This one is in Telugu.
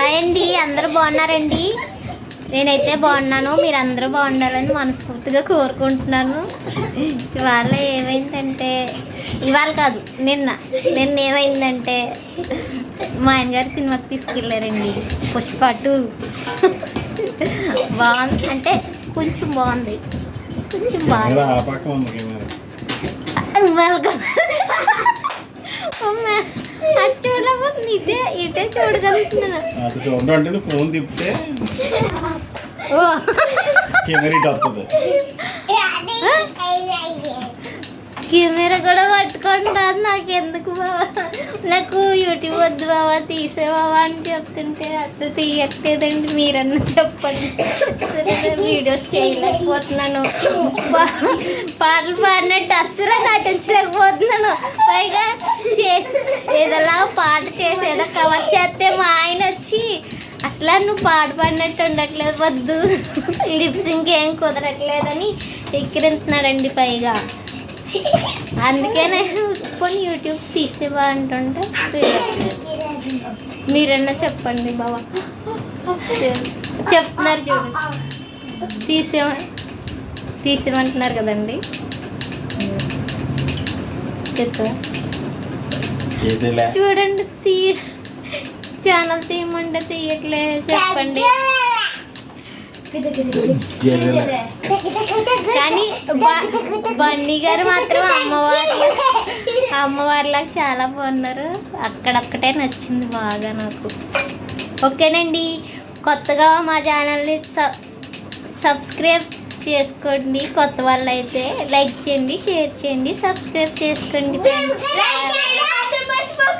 హాయ్ అండి అందరూ బాగున్నారండి? నేనైతే బాగున్నాను మీరు అందరూ బాగుండాలని మనస్ఫూర్తిగా కోరుకుంటున్నాను. ఇవాళ ఏమైందంటే ఇవాళ కాదు నిన్న నిన్న ఏమైందంటే మా ఆయన గారు సినిమాకి తీసుకెళ్ళారండి పుష్ప టూ. బాగుంది అంటే కొంచెం బాగుంది కొంచెం బాగుంది. వెల్కమ్. అది చూడడం అంటే నువ్వు ఫోన్ తిప్పితే కెమెరా వస్తుంది కెమెరా కూడా పట్టుకుంటాను నాకు ఎందుకు బావా? నాకు యూట్యూబ్ వద్దు బావా తీసే బావా అని చెప్తుంటే అసలు తీయట్లేదండి మీరన్నా చెప్పండి. వీడియోస్ చేయలేకపోతున్నాను. పాటలు పాడినట్టు అస్సలు నటించలేకపోతున్నాను. పైగా చేసి ఏదోలా పాట ఏదో కవర్ చేస్తే మా ఆయన వచ్చి అసలు నువ్వు పాట పాడినట్టు ఉండట్లేదు వద్దు. లిప్స్ ఇంకేం కుదరట్లేదని ఎక్కిరించున్నాడండి పైగా. అందుకే నేను కొన్ని యూట్యూబ్ తీసేవా అంటుంటే మీరన్నా చెప్పండి బాబా చెప్తున్నారు చూడండి తీసే తీసేమంటున్నారు కదండి. చెప్తా చూడండి తీ ఛానల్ తీయమంటే తీయట్లేదు చెప్పండి. కానీ బ- బన్నీ గారు మాత్రం అమ్మవారి. అమ్మవారిలాగా చాలా బాగున్నారు. అక్కడొక్కటే నచ్చింది బాగా నాకు. ఓకేనండి. కొత్తగా మా ఛానల్ని స- సబ్స్క్రైబ్ చేసుకోండి. కొత్త వాళ్ళు అయితే లైక్ చేయండి షేర్ చేయండి సబ్స్క్రైబ్ చేసుకోండి. Facebook.